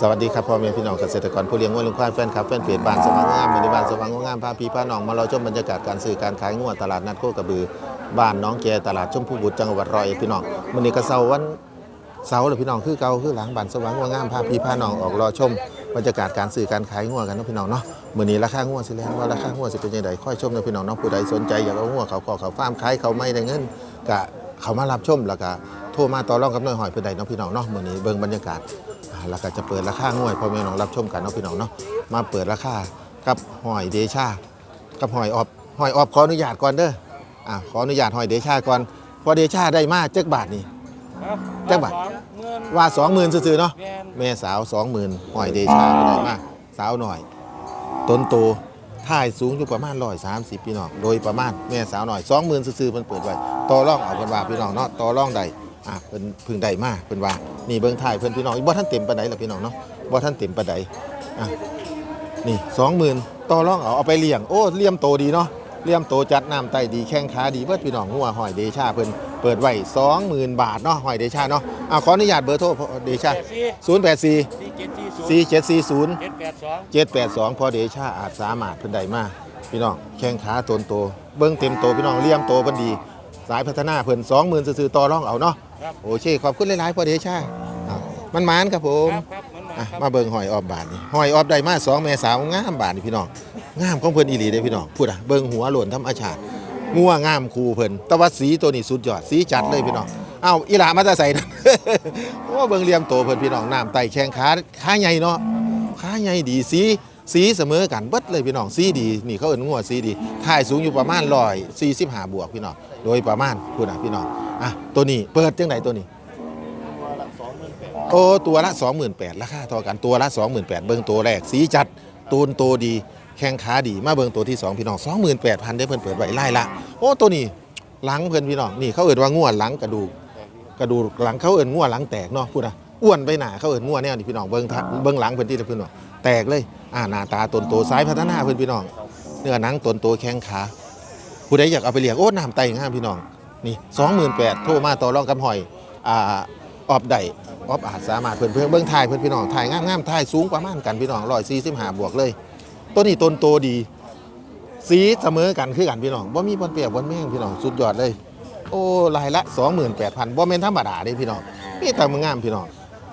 สวัสดีครับพ่อแม่พี่น้องเกษตรกรผู้เลี้ยงวัวเลี้ยงควายแฟนคลับแฟนเพจบ้านสว่างงามมือในบ้านสว่างงามพาพี่พาน้องมาราชมบรรยากาศการซื้อการขายงัวตลาดนัดโคกระบือบ้านน้องแกตลาดชมพูบุตรจังหวัดร้อยเอ็ดพี่น้องมื้อนี้ก็เสาร์วันเสาร์เลยพี่น้องคือเก่าคือหลังบ้านสว่างงามพาพี่พาน้องออกรอชมบรรยากาศการซื้อการขายงัวกันนะพี่น้องเนาะมื้อนี้ราคางัวสิแลนว่าราคางัวสิเป็นจังไดค่อยชมนะพี่น้องเนาะผู้ใดสนใจอยากเอางัวเขาขอเขาฟาร์มขายเขาไม่ได้เงินก็เขามารับชมแล้วก็ โทรมาต่อรองกับน้อยหอยเพื่อใดเนาะพี่น้องเนาะมื้อนี้เบิ่งบรรยากาศอ่าแล้วก็จะเปิดราคางวยพ่อแม่น้องรับชมกันเนาะพี่น้องเนาะมาเปิดราคากับหอยเดชากับหอยออบหอยออบขออนุญาตก่อนเด้ออ่าขออนุญาตหอยเดชาก่อนพอเดชาได้มาเจ็กบาทนี่จักบาทเงินว่าสองหมื่นซื่อๆเนาะแม่นแม่สาวสองหมื่นหอยเดชาก็ได้มาสาวหน่อยต้นโตท่ายสูงอยู่ประมาณร้อยสามสิบพี่น้อง โดยประมาณแม่สาวหน่อยสองหมื่นซื่อๆเพิ่นเปิดไว้ต่อร่องเอาเพิ่นว่าพี่น้องเนาะต่อร่องใด อะเพิ่นพึ่งได้มาเพิ่นว่านี่เบิ่งถ่ายเพิ่นพี่น้องอีกบ่ท่านเต็มปานใดล่ะพี่น้องเนาะบ่ท่านเต็มปานใดอะนี่สองหมื่นต่อรองเอาเอาไปเลี้ยงโอ้เลี้ยมโตดีเนาะเลี้ยมโตจัดน้ำไตดีแข้งขาดีเบิดพี่น้องหัวหอยเดชาเพิ่นเปิดไว้20,000บาทเนาะหอยเดชาเนาะอะขออนุญาตเบอร์โทรเดชาแปดสี่084สี่เจ็ดสี่ศูนย์4740เจ็ดแปดสอง782พอเดชาอาจสามารถเพิ่นได้มาพี่น้องแข้งขาตนโตเบิ้งเต็มโตพี่น้องเลี่ยมโตเพิ่นดี สายพัฒนาเพิ่น20,000ซื่อๆต่อรองเอาเนาะครับ โอเคขอบคุณหลายๆพอเดชาอะมันหมานครับผมครับครับมันมาอะครับมาเบิ่งหอยออบบาทนี่หอยออบได้มาสองแม่สาวงามบาทนี่พี่น้องงามของเพิ่นอีหลีเด้พี่น้องพูดอะเบิ่งหัวโหล่นธรรมชาติงัวงามคูเพิ่นแต่ว่าสีตัวนี้สุดยอดสีจัดเลยพี่น้องเอ้าอีหลามาแต่ใส่นั่นโอ้เบิ่งเหลี่ยมโตเพิ่นพี่น้องน้ำไตแข้งขาขาใหญ่เนาะขาใหญ่ดีสี สีเสมอกันเบิดเลยพี่น้องสีดีนี่เขาเอิ้นงัวสีดีถ่ายสูงอยู่ประมาณร้อยสี่สิบห้าบวกพี่น้องโดยประมาณพูดนะพี่น้องอะตัวนี้เปิดจังไหนตัวนี้โอ้ตัวละ 28,000ราคาเท่ากันตัวละ 28,000เบิ่งตัวแรกสีจัดตูนโตดี แข้งขาดีมาเบิ่งตัวที่สองพี่น้อง 28,000ได้เพิ่นเปิดไว้ไล่ละโอ้ตัวนี้หลังเพิ่นพี่น้องนี่เขาเอิ้นว่างัวหลังกระดูกกระดูกหลังเขาเอิ้นงัวหลังแตกเนาะพูดนะอ้วนไปหนาเขาเอิ้นงัวแนวนี่พี่น้องเบิ่งทะเบิ่งหลังเพิ่นที่เพิ่นว่า แตกเลยอ่าหน้าตาตนโตซ้ายพัฒนาเพิ่อนพี่น้องเนื้อหนังตนโตแข้งขาผู้ใดอยากเอาไปเลี้ยงโอ้น้ำไตงามพี่น้องนี่28,000โทรมาต่อรองกับหอยอ่าออบไดออบอาจสามารถเพิ่อนเพิ่อนเบิ่งถ่ายเพิ่อนพี่น้องถ่ายงามๆถ่ายสูงประมาณกันพี่น้อง145บห้าบวกเลยตัวนี้ตนโตดี สีเสมอกันคือกันพี่น้องบ่มีบนเปียบบนแม่งพี่น้องสุดยอดเลย โอ้รายละ 28,000บ่แม่นธรรมดาเด้พี่น้องนี่แต่มึงงามพี่น้อง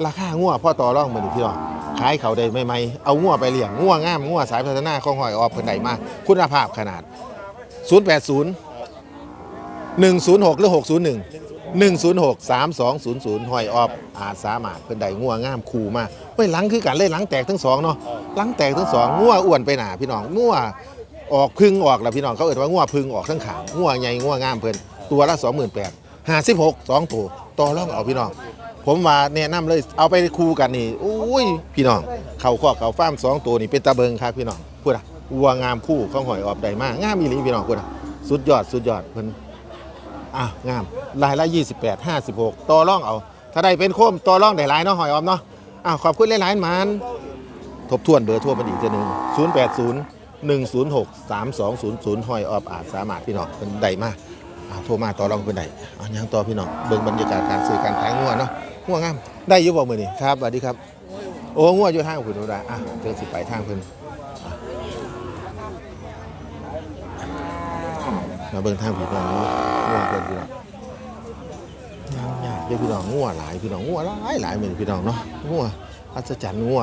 ราคางัวพ่อต่อรองมื้อนี้พี่น้องขายเขาได้ใหม่ๆเอางัวไปเลี้ยงงัวงามงัวสายพัฒนาของหอยออกเพิ่นได้มาคุณภาพขนาด 080 106 หรือ 601 106 3200หอยออบอาจสามารถเพิ่นได้งัวงามคู่มาเฮ้ยหลังคือกันเลยหลังแตกทั้งสองเนาะหลังแตกทั้งสองงัวอ้วนไปหนาพี่น้องงัวออกพึ่งออกแล้วพี่น้องเขาเอ่ยว่างัวพึ่งออกทั้งขางงัวใหญ่งัวงามเพิ่นตัวละ 28,000 56 2ตัวต่อรองเอาพี่น้อง ผมว่าแนะนำเลยเอาไปคู่กันนี่อุ้ยพี่น้อง เขาข้อเขาฟาร์มสองตัวนี่เป็นตาเบิงครับพี่น้องพูดอะวัวงามคู่ของหอยออบได้มากงามอีหลีพี่น้องพูดอะสุดยอดสุดยอดเพิ่นอะงามรายละ 28 56ต่อร่องเอา ถ้าได้เป็นโคมต่อร่องได้หลายเนาะหอยออมเนาะอะขอบคุณหลายๆมันทบทวนเบอร์ทั่วมันอีกเทีหนึง080 106 3200หอยออบอาจสามารถพี่น้องเป็นได้มาก โทรมาต่อรองเป็นได้อะยังต่อพี่น้องเบิ่งบรรยากาศการซื้อการขายงัวเนาะงัวงามได้อยู่บ่มื้อนี้ครับสวัสดีครับ โอ้งัวอยู่ทางคุณดูด้อะเจอสิไปทางเพิ่นอะมาเบิ่งทางพี่น้องเนาะงัวเพิ่นพี่น้องยากเด้อพี่น้องงัวหลายพี่น้องงัวหลายหลายเหมือนพี่น้องเนาะงัวอัศจรรย์งัว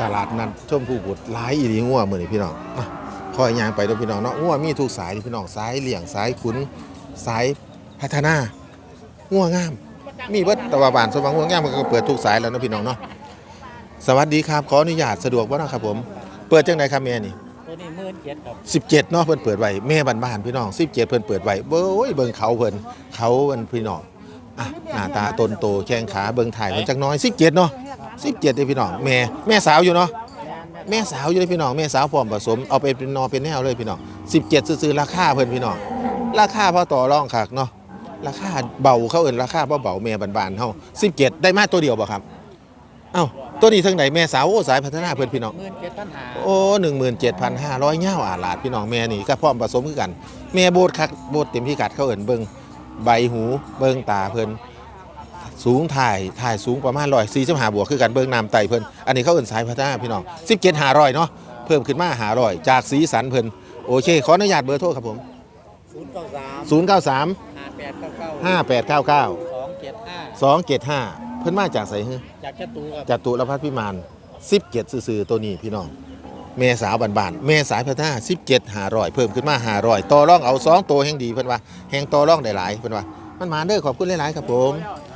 ตลาดนัดชมผู้บุตรหลายอีหลีงัวเหมือนพี่น้องอะ คอยยางไปเด้อพี่น้องเนาะงัวมีทุกสายนี่พี่น้องสายเลี้ยงสายขุนสายพัฒนางัวงาม มีเบิดแตะวันบานสว่างงัวงามมันก็เปิดทุกสายแล้วเนาะพี่น้องเนาะสวัสดีครับขออนุญาตสะดวกบ่เนาะครับผมเปิดจังไดครับแม่นี่ตัวนี้หมื่นเจ็ดครับ17เนาะเพิ่นเปิดไว้แม่บ้านๆพี่น้อง17เพิ่นเปิดไว้เบ้ยเบิ่งเขาเพิ่นเขาเพิ่นพี่น้องอะหน้าตาตนโตแข้งขาเบิ่งถ่ายมันจักหน้อย17เนาะ17เด้อพี่น้องแม่แม่สาวอยู่เนาะ แม่สาวอยู่เลยพี่น้องแม่สาวพร้อมผสมเอาไปเป็นนอเป็นแนวเลยพี่น้อง17 ซื่อๆราคาเพิ่นพี่น้องราคาพอต่อรองคักเนาะราคาเบาเขาเอิ้นราคาบ่เบาแม่บ้านๆเฮา17 ได้มาตัวเดียวบ่ครับเอ้าตัวนี้ทางไหนแม่สาวโอ้สายพัฒนาเพิ่นพี่น้องหมื่นเจ็ดพันหาโอ้หนึ่งหมื่นเจ็ดพันห้าร้อยเง่าอาหลาดพี่น้องแม่นี่ก็พร้อมผสมคือกัน แม่โบดคักโบดเต็มพิกัดเขาเอินเบิงใบหูเบิงตาเพิ่น สูงถ่ายถ่ายสูงประมาณร้อยสี่สิบห้าบวกคือกันเบิ้งน้ำไตเพิ่นอันนี้เขาเอิ่นสายพัฒนาพี่น้องสิบเจ็ดหาร้อยเนาะเพิ่มขึ้นมาหาร้อยจากสีสันเพิ่นโอเค ขออนุญาตเบอร์โทรครับผมศูนย์เก้าสามศูนย์เก้าสามห้าแปดเก้าเก้าห้าแปดเก้าเก้าสองเจ็ดห้าสองเจ็ดห้าเพิ่นมาจากไสฮือจากจตุครับจากตุลพัฒน์พิมานสิบเจ็ดซื่อๆตัวนี้พี่น้องเมสาวบานๆเมสายพัฒนาสิบเจ็ดหาร้อยเพิ่มขึ้นมาหาร้อยต่อร่องเอาสองตัวแห่งดีเพิ่นว่าแห่งต่อร่องได้หลายเพิ่นว่ามันมาเด้อขอบคุณหลายๆครับผมแห่ง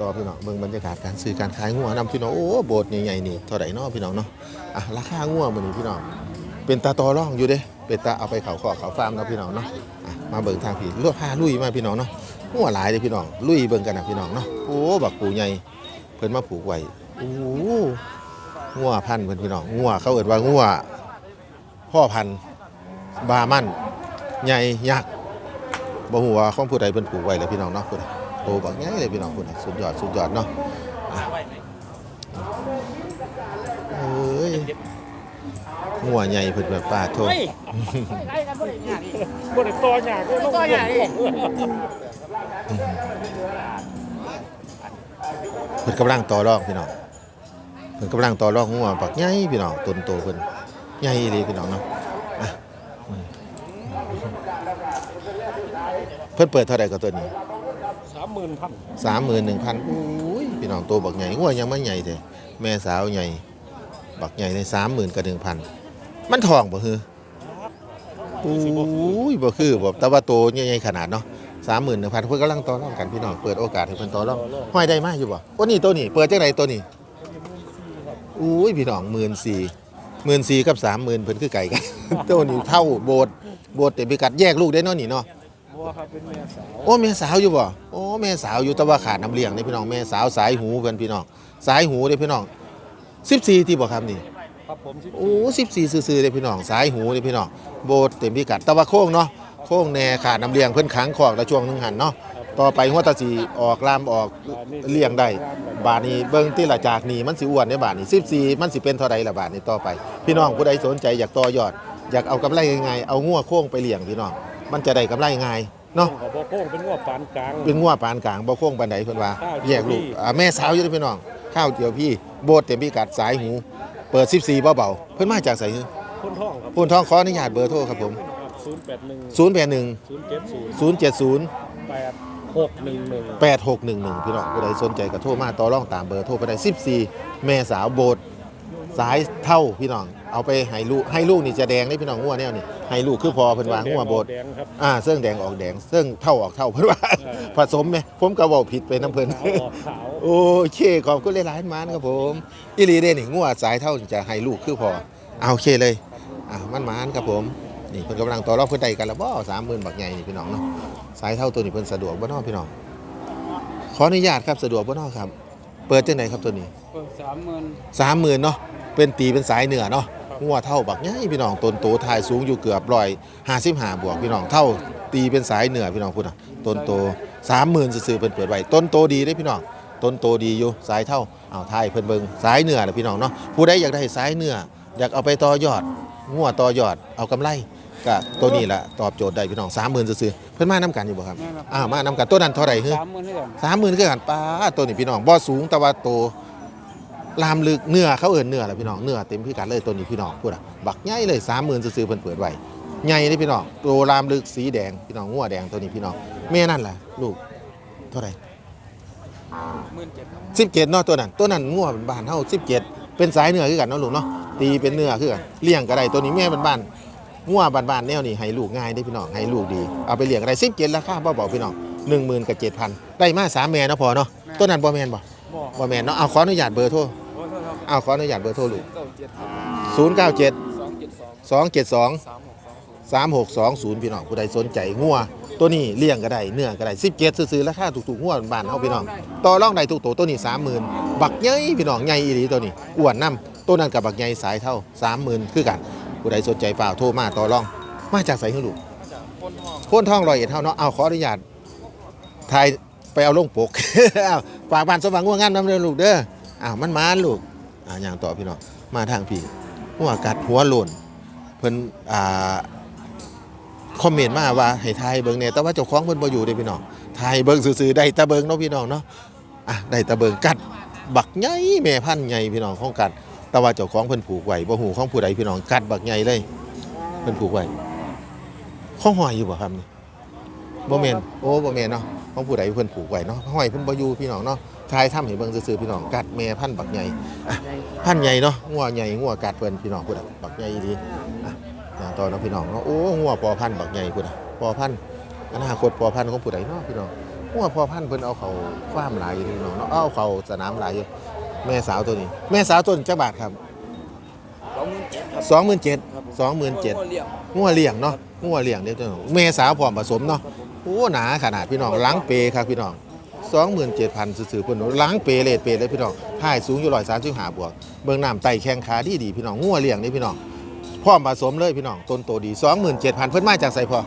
ต่อพี่น้องเบิ่งบรรยากาศการซื้อการขายงัวนำพี่น้องโอ้โบสถ์ใหญ่ๆนี่เท่าไหร่นาะพี่น้องเนาะอะราคางัวมื้อนี้พี่น้องเป็นตาต่อร่องอยู่เด้เป็นตาเอาไปเขาขอเขาฟาร์มนะพี่น้องเนาะอะมาเบิ่งทางพี่ลวกพาลุยมาพี่น้องเนาะงัวหลายเลยพี่น้องลุยเบิ่งกันนะพี่น้องเนาะโอ้บักปูใหญ่เพิ่นมาผูกไว้โอ้งัวพันเพิ่นพี่น้องงัวเขาเอิ้นว่างัวพ่อพันบามันใหญ่ยักษ์บ่ฮู้ว่าของผู้ใดเพิ่นปลูกไว้แล้วพี่น้องเนาะพุ่นน่ะ โตบักใหญ่เลยพี่น้องพุ่นน่ะสุดยอดสุดยอดเนาะอะเอ้ยงัวใหญ่เพิ่นแบบปลาโทเฮ้ยบริตัวหยาก็ต้องตัวหยาเพิ่นกำลังต่อรองพี่น้องเพิ่นกำลังต่อรองงัวบักใหญ่พี่น้องต้นโตเพิ่นใหญ่เลยพี่น้องเนาะอะอืมเพิ่นเปิดเท่าไหร่ก็ตัวนี้สาม หมื่นพันสามหมื่นหนึ่งพันอุ้ยพี่น้องตัวบักใหญ่งัวยังไม่ใหญ่เลยแม่สาวใหญ่ บักใหญ่ในสามหมื่นกับหนึ่งพันมันทองบ่ฮืออุ้ยบ่คือแบ่แต่ว่าโตใหญ่ๆขนาดเนาะสามหมื่นหนึ่งพันเพิ่นกำลังต่อรองกันพี่น้องเปิดโอกาสให้เพิ่นต่อรองห้อยได้มากอยู่บ่โอ้นี่ตัวนี้เปิดจังไดตัวนี้อุ้ยพี่น้องหมื่นสี่หมื่นสี่กับสามหมื่นเพิ่นคือไก่กันตัวนี้เท่าโบสถ์โบสถ์เต็มพิกัดแยกลูกได้เนาะนี่เนาะ บัวครับเป็นแม่สาวโอ้แม่สาวอยู่บ่โอ้แม่สาวอยู่แต่ว่าขาดน้ำเลี้ยงนี่พี่น้องแม่สาวสายหูเพิ่นพี่น้องสายหูเด้พี่น้อง14ที่บ่ครับนี่ครับผมสิบโอ้14ซื่อๆเด้พี่น้องสายหูเด้พี่น้องโบดเต็มพิกัดแต่ว่าโค้งเนาะโค้งแน่ขาดน้ำเลี้ยงเพิ่นขังคอกแล้วช่วงหนึงหันเนาะต่อไปหัวตาสีออกลามออกเลี้ยงได้บาดนี้เบิ่งที่ละจากนี่มันสิอ้วนในบาดนี้14มันสิเป็นเท่าใดละบาดนี้ต่อไป พี่น้องผู้ใดสนใจอยากต่อยอด อยากเอากำไรง่ายๆเอางัวโค้งไปเลี้ยงพี่น้อง มันจะได้กำไรง่ายเนาะกับบัวโค้งเป็นงัวปานกลาง เป็นงัวปานกลางบ่โค้งปานใดเพิ่นว่า ข้าวเดีแยยวกลูกพี่ อ่าแม่สาวอยู่เด้อพี่น้อง ข้าวเดียวพี่ โบดเต็มพิกัดสายหู เปิด 14เบาๆเพิ่นมาจากไสฮือพ้นท้องครับพูนทองขออนุญาตเบอร์โทรครับผมศูนย์แปดหนึ่ง081 ศูนย์เจ็ดศูนย์070 แปดหกหนึ่งหนึ่ง8611 พี่น้องผู้ใดสนใจก็โทรมาต่อรองตามเบอร์โทรไปได้ 14 แม่สาวโบดสายเท่าพี่น้อง เอาไปให้ลูกให้ลูกนี่จะแดงนี่พี่น้องงัวแนวนี่ให้ลูกคือพอเพิ่นว่างัวโบดแดงครับ อ่าเสื้อแดงออกแดงเสื้อเท่าออกเท่าเพิ่นว่าเออ ผสมไหมผมก็เว้าผิดไปน้ำเพิ่น ขาวออกขาว โอเคขอบคุณหลายๆมานครับผมอีหลีเด้นี่งัวสายเท่าจะให้ลูกคือพอเอาโอเคเลยอะมันมานครับผมนี่เพิ่นกำลังต่อรองเพิ่นได้กันแล้วบ่สามหมื่นบักใหญ่นี่พี่น้องเนาะสายเท่าตัวนี้เพิ่นสะดวกบ่เนาะพี่น้องขออนุญาตครับสะดวกบ่เนาะครับ เปิดจังไดครับตัวนี้เปิดสามหมื่นสามหมื่นเนาะเป็นตีเป็นสายเหนือเนาะ งัวเท่าบักใหญ่พี่น้องต้นโตทายสูงอยู่เกือบร้อยห้าสิบห้าบวกพี่น้องเท่าตีเป็นสายเหนือพี่น้องพูดอะต้นโตสามหมื่นซื่อๆเพิ่นเปิดไว้ต้นโตดีเด้พี่น้องต้นโตดีอยู่สายเท่าเอาวไทยเพิ่นเบิงสายเหนือแหละพี่น้องเนาะผู้ใดอยากได้สายเหนืออยากเอาไปต่อยอดงัวต่อยอดเอากำไรก็ตัวนี้แหละตอบโจทย์ได้พี่น้องสามหมื่นซื่อๆเพิ่นมานํกันอยู่บ่ครับอ้าวมานํกันตัวนั้นเท่าไหร่ฮึสามหมื่นให้กันสามหมื่นคือกันป้าตัวนี้พี่น้องบ่สูงแต่ว่าโต ลามลึกเนื้อเขาเอิ้นเนื้อแหละพี่น้องเนื้อเต็มพิกัดเลยตัวนี้พี่น้องพูดอะบักใหญ่เลยสามหมื่นซื่อๆเพิ่นเปิดไว้ใหญ่เลยพี่น้องตัวลามลึกสีแดงพี่น้องงัวแดงตัวนี้พี่น้องแม่นั่นแหละลูกเท่าไหร่หมื่นเจ็ดสิบเจ็ดเนาะตัวนั้น ตัวนั้นงัวเป็นบ้านเท่าสิบเจ็ดเป็นสายเนื้อคือกันเนาะลูกเนาะตีเป็นเนื้อคือกันเลี้ยงก็ได้ตัวนี้แม่เป็นบ้านงัวบ้านๆแนวนี้ให้ลูกง่ายได้พี่น้องให้ลูกดีเอาไปเลี้ยงก็ได้สิบเจ็ดราคาเบาๆพี่น้องหนึ่งหมื่นกับเจ็ดพันได้มาสามแม่เนาะพอเนาะตัวนั้นบ่แมนบ่บ่บ่แมนเนาะเอาขออนุญาตเบอร์โทรโอ้โทษครับเอาขออนุญาตเบอร์โทรลูกเก้าเจ็ดครับศูนย์เก้าเจ็ดสองเจ็ดสองสองเจ็ดสองสามหกสองศูนย์สามหกสองศูนย์พี่น้องผู้ใดสนใจงัวตัวนี้เลี้ยงก็ได้เนื้อก็ได้สิบเจ็ดซื้อๆราคาถูกๆงัวบ้านเฮาพี่น้องต่อรองได้ทุกตัวตัวนี้สามหมื่นบักใหญ่พี่น้องใหญ่อีหลีตัวนี้อ้วนน้ำตัวนั้นกับบักใหญ่สายเท่าสามหมื่นคือกันผู้ใดสนใจฝ่ากโทรมาต่อรอง มาจากไสให้ลูกคนห้องโพ้นท่องรอยเอ็ดเท่าเนาะเอาขออนุญาตถ่ายไปเอาลงปกเอาฝากบ้านสว่างง่วงงามน้ำเด้อลูกเด้ออ้าวมันมาลูก อ่าอย่างต่อพี่น้องมาทางพี่หัวกัดหัวโลนเพิ่นอ่าคอมเมนต์มาว่าให้ทายเบิ่งเนี่ยแต่ว่าเจ้าของเพิ่นบ่อยู่เด้พี่น้องทายเบิ่งซื่อๆได้แต่เบิ่งเนาะพี่น้องเนาะอะได้ตะเบิงกัดบักใหญ่แม่พันธุ์ใหญ่พี่น้องของกัดแต่ว่าเจ้าของเพิ่นผูกไว้บ่ฮู้ของผู้ใดพี่น้องกัดบักใหญ่เลยเพิ่นผูกไว้ของหอยอยู่บ่ครับนี่บ่แม่นโอ้บ่แม่นเนาะของผู้ใดเพิ่นผูกไว้เนาะหอยเพิ่นบ่อยู่พี่น้องเนาะ ทายถ้ำให้เบิ่งซื่อๆพี่น้องกัดแม่พันธุ์บักใหญ่อะพันธุ์ใหญ่เนาะงัวใหญ่งัวกัดเพิ่นพี่น้องพุ่นน่ะบักใหญ่ดีอะอย่างต่อเนาะพี่น้องเนาะโอ้งัวปอพันธุ์บักใหญ่พุ่นน่ะปอพันธุ์อนาคตปอพันธุ์ของผู้ใดเนาะพี่น้องงัวปอพันธุ์เพิ่นเอาเข้าฟาร์มหลายอยู่พี่น้องเนาะเอาเข้าสนามหลายอยู่แม่สาวตัวนี้ แม่สาวตัวนี้จักบาทครับ สองหมื่นเจ็ดครับสองหมื่นเจ็ดสองหมื่นเจ็ดเลี้ยงงัวเลี้ยงเนาะงัวเลี้ยงเด้อพี่น้องเมสาวพร้อมผสมเนาะโอ้หนาขนาดพี่น้องล้างเปครับพี่น้อง สองหมื่นเจ็ดพันซื่อๆเพิ่นล้างเปเลดเปเลยพี่น้องท้ายสูงอยู่ร้อยสามสิบห้าบวก เบื้องน้ำไตแข้งขาดีดีๆพี่น้องงัวเลี้ยงนี่พี่น้องพร้อมผสมเลยพี่น้องต้นโตดีสองหมื่นเจ็ดพันเพิ่นมาจากไสพอ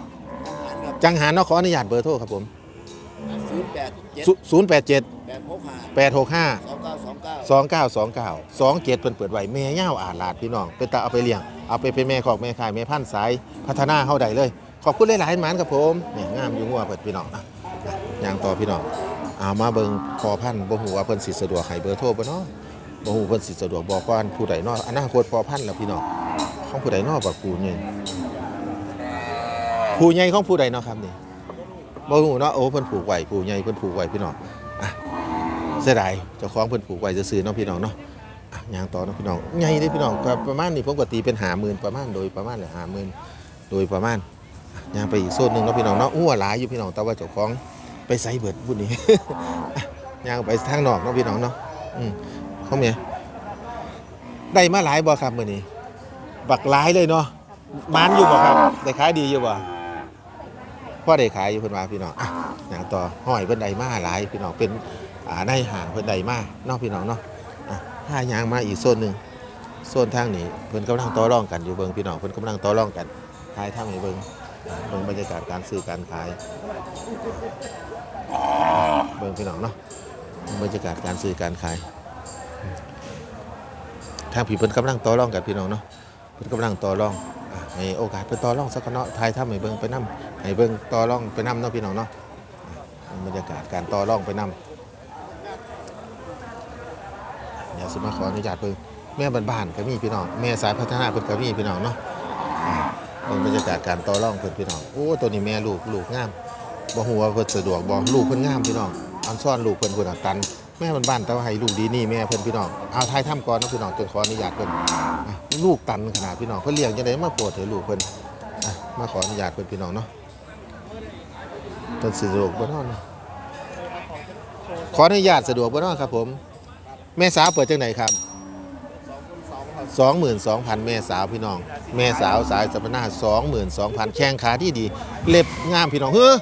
ครับจังหารเนาะขออนุญาตเบอร์โทรครับผมศูนย์แปดเจ็ดศูนย์แปดเจ็ดแปดหกห้าแปดหกห้าสองเก้าสองเก้าสองเก้าสองเก้าสองเกียรติเปิดเปิดไว้แม่เง่าอาหลาดพี่น้องเป็นตาเอาไปเลี้ยงเอาไปเป็นแม่ขอกแม่ขายแม่พันธุ์สายพัฒนาเข้าใดเลย ขอบคุณหลายๆหมานครับผมเนี่ยงามอยู่งัวเปิดพี่น้องอะอะย่างต่อพี่น้อง เอามาเบิงพอพันบ่ฮู้ว่าเพิ่นสิสะดวกให้เบอร์โทรบ่เนาะบ่ฮู้เพิ่นสิสะดวกบอกก่อนผู้ใดเนาะอนาคตพอพันแล้วพี่น้องของผู้ใดเนาะบักผู้ใหญ่ผู้ใหญ่ของผู้ใดเนาะครับนี่บ่ฮู้เนาะโอ้เพิ่นผูกไว้ผู้ใหญ่เพิ่นผูกไว้พี่น้องอะเสียดายเจ้าของเพิ่นผูกไว้ซื่อๆเนาะพี่น้องเนาะอย่างต่อเนาะพี่น้องใหญ่เด้พี่น้องก็ประมาณนี้ผมก็ตีเป็นหาหมื่นประมาณโดยประมาณเลยหาหมื่นโดยประมาณอย่างไปอีกโซนหนึงเนาะพี่น้องเนาะอ้วหลายอยู่พี่น้องแต่ว่าเจ้าของ ไปใส่เบิร์ดพุ่นนี้อะย่างไปทางนอกเนาะพี่น้องเนาะอืมเขาเมียได้มาหลายบ่ครับมื้อนี้ บักหลายเลยเนาะมานอยู่บ่ครับได้ขายดีอยู่บ่พ่อได้ขายอยู่เพิ่นว่าพี่น้องอะย่างต่อห้อยเพิ่นได้มาหลายพี่น้องเป็นอ่าในห่างเพิ่นใดมากนอกพี่น้องเนาะอะถ้ายางมาอีกโซนหนึ่งโซนทางนี้เพิ่นกำลังต่อรองกันอยู่เบิ่งพี่น้องเพิ่นกำลังต่อรองกันทายทางให้เบิ่งอ่า เบิ่งบรรยากาศการซื้อการขายเบิ่งพี่น้องเนาะบรรยากาศการซื้อการขายทางพี่เพิ่นกำลังต่อรองกันพี่น้องเนาะเพิ่นกำลังต่อรองให้โอกาสเพิ่นต่อรองสักเนาะทายทำให้เบิ่งไปนํให้เบิ่งต่อรองไปนํเนาะพี่น้องเนาะอะบรรยากาศการต่อรองไปนํเดี๋ยวสิมาขออนุญาตเพิ่งแม่บ้านๆก็มีพี่น้องแม่สายพัฒนาเพิ่นก็มีพี่น้องเนาะ เบิ่งบรรยากาศการต่อรองเพิ่อนพี่น้องโอ้ตัวนี้แม่ลูกลูกงามบ่ฮู้ว่าเพิ่นสะดวกบ่ลูกเพิ่นงามพี่น้องอันซ่อนลูกเพิ่นพุ่อนตันแม่บ้านๆแต่ว่าให้ลูกดีนี่แม่เพิ่อนพี่น้องเอาทายถ้ำก่อนนะพี่น้องจนขออนุญาตเพิ่นอะลูกตันขนาดพี่น้องเพิ่นเลี้ยงจังไดมาปรดให้ลูกเพิ่นอะมาขออนุญาตเพิ่นพี่น้องเนาะเพิ่นสะดวกบ่เนาะขออนุญาตสะดวกบ่นาะครับผม แม่สาวเปิดจังไหนครับ สองหมื่นสองพันแม่สาวพี่น้อง แม่สาวสายสัปนาสองหมื่นสองพันแข้งขาที่ดี เล็บงามพี่น้องเฮ้อ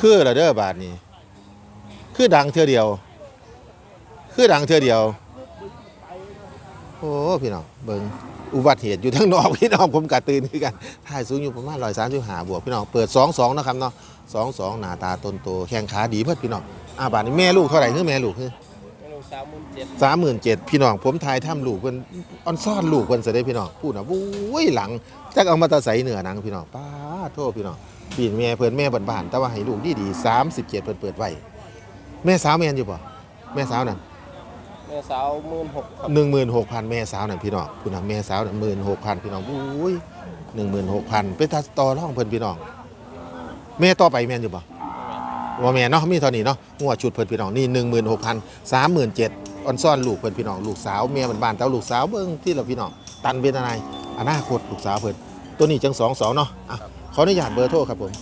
คือละเด้อบาทนี้ คือดังเท่อเดียว คือดังเท่อเดียว โอ้พี่น้องเบิงอุบัติเหตุอยู่ทั้งนอกพี่น้องผมกะตื่นคือกันถ่ายสูงอยู่ประมาณร้อยสามสิบห้าบวกพี่น้องเปิดสองสองนะครับเนาะสองสองหน้าตาตนโตแข้งขาดีเพื่อพี่น้องอ่าบาทนี้แม่ลูกเท่าไหร่คือแม่ลูกคือ สามหมื่นเจ็ดสามหมื่นเจ็ดพี่น้องผมทายถ้ำลูกเพิ่นออนซ่อนลูกเพิ่นเสด็จพี่น้องพูดนะวุ้ยหลังจักเอามาตะใสเหนือหนังพี่น้องป้าโทษพี่น้องปีนแม่เพิ่นแม่บ้านๆแต่ว่าให้ลูกดีดีสามสิบเจ็ดเพิ่นเปิดไว้แม่สาวแม่นอยู่ป่ะแม่สาวนั่นแม่สาวหมื่นหกครับหนึ่งหมื่นหกพันแม่สาวนั่นพี่น้องคุณนะแม่สาวนั่นหมื่นหกพันพี่น้องวุ้ยหนึ่งหมื่นหกพันเป็นตาต่อร่องเพิ่นพี่น้องแม่ต่อไปแม่นอยู่ป่ะ ว่าแม่เนาะมีเท่านี้เนาะงัวชุดเพิ่นพี่น้องนี่หนึ่งหมื่นหกพันสามหมื่นเจ็ดออนซ่อนลูกเพิ่นพี่น้องลูกสาวเมียบ้านๆแต่ว่าลูกสาวเบิ่งที่เราพี่น้องตันเป็นอะไรอนาคตลูกสาวเพิ่นตัวนี้จังสองสองเนาะอะขออนุญาตเบอร์โทรครับผม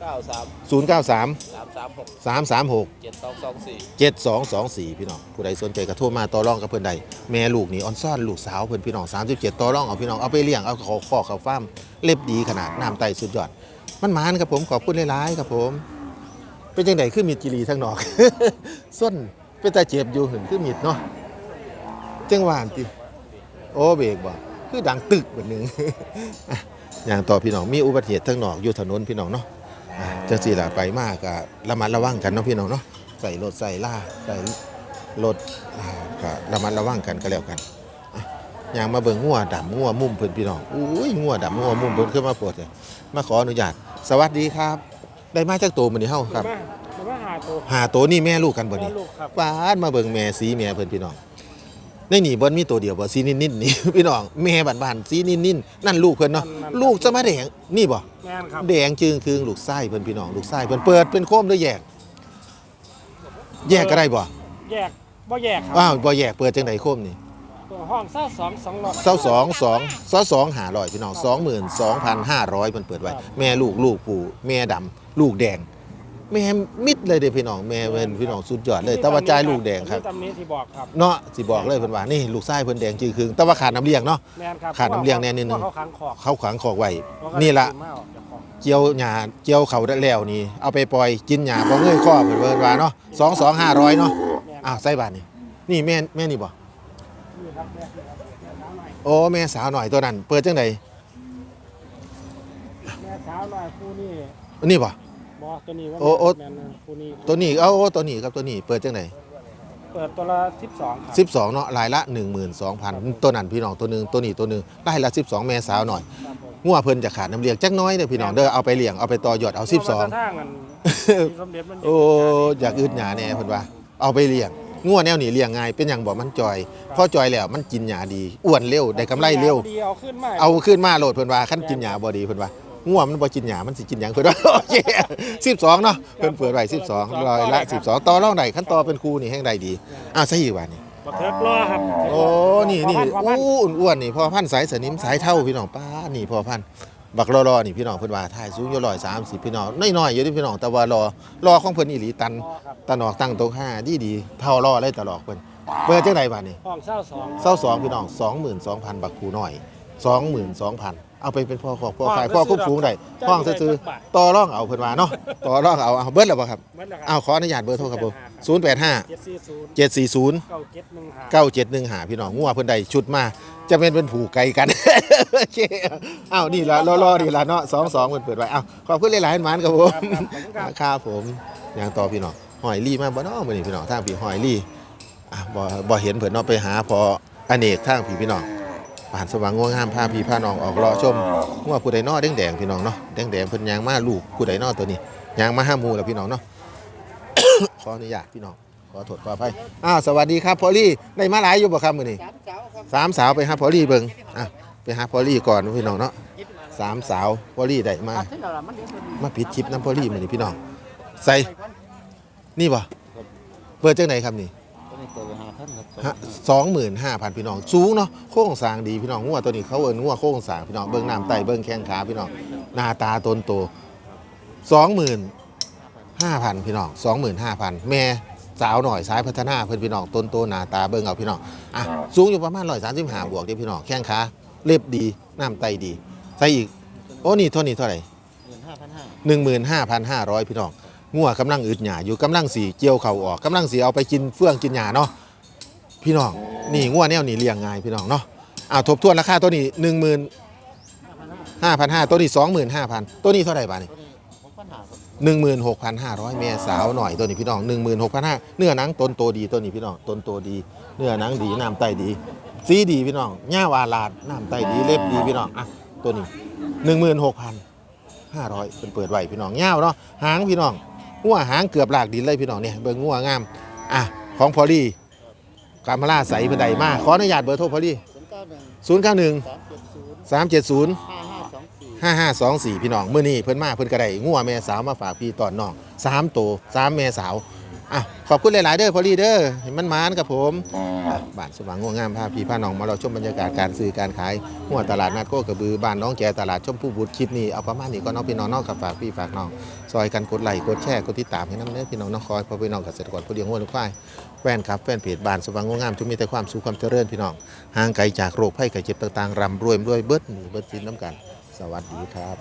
เก้าสาม0 9 3สามสามหก3 3 6เจ็ดสองสองสี่7 2 2 4 พี่น้องผู้ใดสนใจก็โทรมาต่อรองกับเพิ่นใดแม่ลูกนี่ออนซ่อนลูกสาวเพิ่นพี่น้อง 37 ต่อรองเอาพี่น้องเอาไปเลี้ยงเอาขอขอเขาฟาร์มเล็บดีขนาดน้ำไตสุดยอด มันหมานครับผมขอบคุณหลายๆครับผม เป็นจังไดคือมีดจิรีทั้งนอก ส้นเป็นตาเจ็บอยู่หึงคือมีดเนาะจังหวานติโอ้เบรกบ่คือดังตึกแบบนึง อย่างต่อพี่น้องมีอุบัติเหตุทั้งนอกอยู่ถนนพี่น้องเนาะจังสี่ล่ะไปมากก็ระมัดระวังกันเนาะพี่น้องเนาะใส่รถใส่ล่าใส่รถอ่าก็ระมัดระวังกันก็แล้วกันอย่างมาเบิ่งงัวดำงัวมุ่มเพิ่นพี่น้องอุ้ยงัวดำงัวมุ่มเพิ่นขึ้นมาปวดเลยมาขออนุญาต สวัสดีครับ ได้มาจากตัวมื้อนี้เฮาครับมาแต่ว่าหาตัวหาตัวนี่แม่ลูกกันบ่แม่นี่ลูกครับปานมาเบิ่งแม่สีแม่เพิ่นพี่น้องในนี่บ่มีตัวเดียวบ่สีนิ่นๆนี่พี่น้องแม่บ้านๆสีนิ่นๆนั่นลูกเพิ่นเนาะลูกจะมาแดงนี่บ่แม่นครับแดงจึงคืงลูกไส้เพิ่นพี่น้องลูกไส้เพิ่นเปิดเป็นโคมหรือแยก แยกก็ได้บ่แยกบ่แยกครับอ้าวบ่แยกเปิดจังไดโคมนี่ตัวห้องเศร้าสองสองร้อยเซาสองสองซอสองหาร้อยพี่น้องสองหมื่นสองพันห้าร้อยเพิ่นเปิดไว้แม่ลูกลูกปู่แม่ดำ ลูกแดง แม่มิดเลยเด้อพี่น้องแม่เป็นพี่น้องสุดยอดเลย แต่ว่าจ่ายลูกแดงครับมีตำนี้ที่บอกครับเนาะสิบอกเลยเพิ่นว่านี่ลูกไส้เพิ่นแดงจือคืงแต่ว่าขาดน้ำเลี้ยงเนาะ แม่นครับขาดน้ำเลี้ยงแน่นิดนึงเพราะเขาขังขอกเขาขวางคอกไว้เพราก็นี่ละไม่เอาจากของเจียวหญ้าเจียวเขาได้แล้วนี่ เอาไปปล่อยกินหญ้าบ่เงยข้อเพิ่นเพิ่นว่าเนาะสองสองห้าร้อยเนาะแม่นอ้าวใส่บาทนี่นี่แม่แม่นี่บ่นี่ครับแม่นี่ครับแม่สาวหน่อยโอ้แม่สาวหน่อยตัวนั้น เปิดจังไดแม่สาวหน่อยคู่นี้ นี่บ่ บอตัวนี้ว่าโอ้โอ้ แม่นนะคู่นี้ตัวนี้เอาโอ้ตัวนี้ครับตัวนี้เปิดจังไดเปิดตัวละสิบสองครับสิบสองเนาะรายละ 12,000ตัวนั้นพี่น้องตัวหนึงตัวนี้ตัวหนึงรายละ 12 แม่สาวหน่อยครับผมงัวเพิ่นจะขาดน้ำเลี้ยงจักหน้อยเด้อพี่น้องเด้อเอาไปเลี้ยงเอาไปต่อยอดเอาเพราะว่า12 ทางมันที่สมเด็จมันยู่โอ้อยากอึดหยาแน่เพิ่นว่าเอาไปเลี้ยงงัวแนวนี้เลี้ยงง่ายเป็นหยังบอกมันจอยพอจอยแล้วมันกินหญ้าดีอ้วนเร็วได้กำไรเร็ว ดีเอาขึ้นมาเอาขึ้นมาโหลดเพิ่นว่าคันกินหญ้าบ่ดีเพิ่นว่า งัวมันบ่กินหญ้ามันสิกินหยังเพิ่นว่าโอเค12เนาะเพิ่นเปิดไว้12ร้อยละ12ต่อรองได้คันต่อเป็นครูนี่แห่งใดดีอ้าวใช่อีกว่านี่บักเทิกรอครับโอ้นี่นี่พอพันพอพันอู้อ้วนๆนี่พ่อพันธุ์สายสนิมสายเท่าพี่น้องป้านี่พ่อพันธุ์บักรอๆนี่พี่น้องเพิ่นว่าถ่ายสูงอยู่130พี่น้องน้อยๆอยู่ที่พี่น้องแต่ว่ารอรอของเพิ่นอีหลีตันรอครับตะนอกตั้งโต๊ะห้าดีดีเท่ารอเลยตลอดเพิ่นเปิดจังไดบาดนี้ห้องเศร้าสองเศร้าสองพี่น้อง22,000บักคูน้อย22,000 เอาไปเป็นพ่อของพ่อขายพ่อควบคุมได้ห้องซื้อๆต่อรองเอาเพิ่นว่าเนาะต่อรองเอาเอาเบิดแล้วบ่ครับเหมือนนะครับเอาขออนุญาตเบอร์โทรครับผม085เจ็ดสี่ศูนย์740เก้าเจ็ดหนึ่งห้าเก้าเจ็ดหนึ่งหาพี่น้องงัวเพิ่นใดชุดมาจะเป็นเป็นผูกไก่กันโอเคอ้าวนี่ละรอรอนี่ละเนาะสองสองเพิ่นเปิดไว้อ้าวขอบคุณหลายๆหมานครับผมครับผมอย่างต่อพี่น้องหอยลี่มาบ่เนาะมื้อนี้พี่น้องทางพี่หอยลี่อะบ่บ่เห็นเพิ่นเนาะไปหาพออเนกทางพี่พี่น้อง ผ่านสว่างง่วงห้ามพาพี่พาน้องออกรอชมงัวผู้ใดเนาะแดงพี่น้องเนาะแดงๆเพิ่นยางมาลูกผู้ใดนาะตัวนี้ยางมาห้ามูแล้วพี่น้องเนาะขออนุญาตพี่น้องขอโทษขออภัยอ้าวสวัสดีครับพอลี่ได้มาหลายอยู่บ่ครับมื้อนี้สามสาวไปหาพอลี่เบิงอะไปหาพอลี่ก่อนพี่น้องเนาะสามสาวพอลี่ได้มามาปิดคลิปน้ำพอลี่มานี่พี่น้องใส่นี่บ่เปิดจังไหนครับนี่ ตัวนี้ตัวละห้าพันครับฮะสองหมื่นห้าพันพี่น้องสูงเนาะโค้งสร้างดีพี่น้องงัวตัวนี้เขาเอิ้นงัวโค้งสร้างพี่น้องเบิ้งน้ำไตเบิ้งแข้งขาพี่น้องหน้าตาตนโตสองหมื่นห้าพันพี่น้องสองหมื่นห้าพันแม่สาวหน่อยสายพัฒนาเพื่อนพี่น้องต้นโตหน้าตาเบิ้งเอาพี่น้องอะสูงอยู่ประมาณร้อยสามสิบห้าบวกเดียวพี่น้องแข้งขาเล็บดีน้ำไตดีใส่อีกโอ้นี่เท่านี้เท่าไหร่หมื่นห้าพันห้าหนึ่งหมื่นห้าพันห้าร้อยพี่น้องงัวกำลังอึดหยาอยู่กำลังสีเกี่ยวเข่าออกกำลังสีเอาไปกินเฟื่องกินหยาเนาะ พี่น้องนี่งัวแนวนี้เลี้ยงง่ายพี่น้องเนาะอ่าทบทวนราคาตัวนี้หนึ่งหมื่นห้าพันห้าตัวนี้สองหมื่นห้าพันตัวนี้เท่าไหร่บาทนี่หนึ่งหมื่นหกพันห้าร้อยเมียสาวหน่อยตัวนี้พี่น้องหนึ่งหมื่นหกพันห้าเนื้อหนังต้นโตดีตัวนี้พี่น้องต้นโตดี เนื้อหนังดีน้ำไตดีสีดีพี่น้องหญ้าวาลาดน้ำไตดีเล็บดีพี่น้องอะตัวนี้หนึ่งหมื่นหกพันห้าร้อยเป็นเปิดไหวพี่น้องเงาเนาะหางพี่น้องงัวหางเกือบหลากดินเลยพี่น้องเนี่ยเบิ่งงัวงามอะของพอลี่ กามาล่าใสบันไดมาขออนุญาตเบอร์โทรพอดีศูนย์เก้าหนึ่งศูนย์เก้าหนึ่งสามเจ็ดศูนย์ห้าห้าสองสี่พี่น้องเมื่อนี้เพิ่นมาเพิ่นกระไดงัวแม่สาวมาฝากพี่ตอนน้องสามตัวสามแม่สาว อะขอบคุณหลาย ๆ เด้อพอลี่เด้อให้มันมานกับผมอะบ้านสว่างงัวงามพาพี่พาน้องมาเราชมบรรยากาศการซื้อการขายงัวตลาดนัดโคกระบือบ้านน้องแกตลาดชมพู่บุตรคลิปนี้เอาประมาณนี้ก็น้องพี่น้องเนอกกับฝากพี่ฝากน้องซอยกันกดไลค์กดแชร์กดติดตามให้น้ำเนื้อพี่น้องน้องคอยเพอพี่น้องเกษตรกรผู้เลี้ยงวัวเลี้ยงควายแฟนครับแฟนเพจบ้านสว่างงามทุกมีแต่ความสุขความเจริญพี่น้องห่างไกลจากโรคภัยไข้เจ็บต่าง ๆร่ำรวยรวยเบิดหนีเบิดสินน้ำกัน สวัสดีครับ